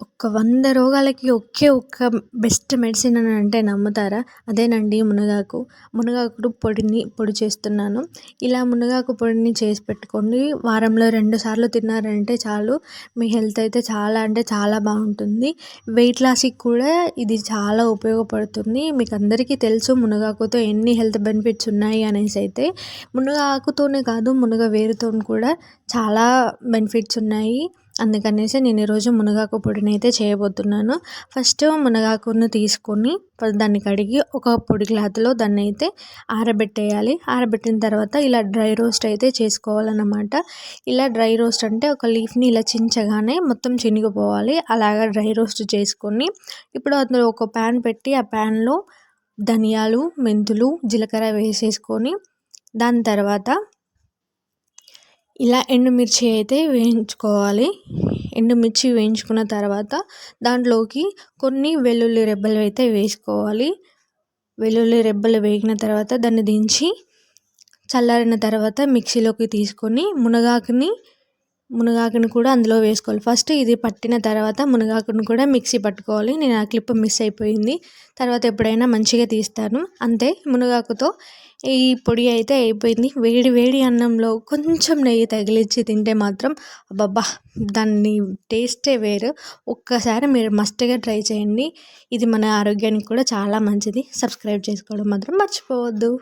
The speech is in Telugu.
ఒక వంద రోగాలకి ఒకే ఒక్క బెస్ట్ మెడిసిన్ అని అంటే నమ్ముతారా? అదేనండి మునగాకు. మునగాకు పొడిని పొడి చేస్తున్నాను. ఇలా మునగాకు పొడిని చేసి పెట్టుకోండి వారంలో రెండు సార్లు తిన్నారంటే చాలు. మీ హెల్త్ అయితే చాలా అంటే చాలా బాగుంటుంది. వెయిట్ లాస్కి కూడా ఇది చాలా ఉపయోగపడుతుంది. మీకు అందరికీ తెలుసు మునగాకుతో ఎన్ని హెల్త్ బెనిఫిట్స్ ఉన్నాయి అనేసి అయితే. మునగాకుతోనే కాదు మునగ వేరుతో కూడా చాలా బెనిఫిట్స్ ఉన్నాయి. అందుకనేసి నేను ఈరోజు మునగాకు పొడిని అయితే చేయబోతున్నాను. ఫస్ట్ మునగాకును తీసుకొని దాన్ని కడిగి ఒక పొడి క్లాత్లో దాన్ని అయితే ఆరబెట్టేయాలి. ఆరబెట్టిన తర్వాత ఇలా డ్రై రోస్ట్ అయితే చేసుకోవాలన్నమాట. ఇలా డ్రై రోస్ట్ అంటే ఒక లీఫ్ని ఇలా చించగానే మొత్తం చినిగిపోవాలి. అలాగా డ్రై రోస్ట్ చేసుకొని ఇప్పుడు అందులో ఒక ప్యాన్ పెట్టి ఆ ప్యాన్లో ధనియాలు మెంతులు జీలకర్ర వేసేసుకొని దాని తర్వాత ఇలా ఎండుమిర్చి అయితే వేయించుకోవాలి. ఎండుమిర్చి వేయించుకున్న తర్వాత దాంట్లోకి కొన్ని వెల్లుల్లి రెబ్బలు అయితే వేసుకోవాలి. వెల్లుల్లి రెబ్బలు వేగిన తర్వాత దాన్ని దించి చల్లారిన తర్వాత మిక్సీలోకి తీసుకొని మునగాకుని మునగాకును కూడా అందులో వేసుకోవాలి. ఫస్ట్ ఇది పట్టిన తర్వాత మునగాకును కూడా మిక్సీ పట్టుకోవాలి. నేను ఆ క్లిప్ మిస్ అయిపోయింది. తర్వాత ఎప్పుడైనా మంచిగా తీస్తాను. అంతే మునగాకుతో ఈ పొడి అయితే అయిపోయింది. వేడి వేడి అన్నంలో కొంచెం నెయ్యి తగిలించి తింటే మాత్రం అబ్బబ్బా దాన్ని టేస్టే వేరు. ఒక్కసారి మీరు మస్ట్గా ట్రై చేయండి. ఇది మన ఆరోగ్యానికి కూడా చాలా మంచిది. సబ్స్క్రైబ్ చేసుకోవడం మాత్రం మర్చిపోవద్దు.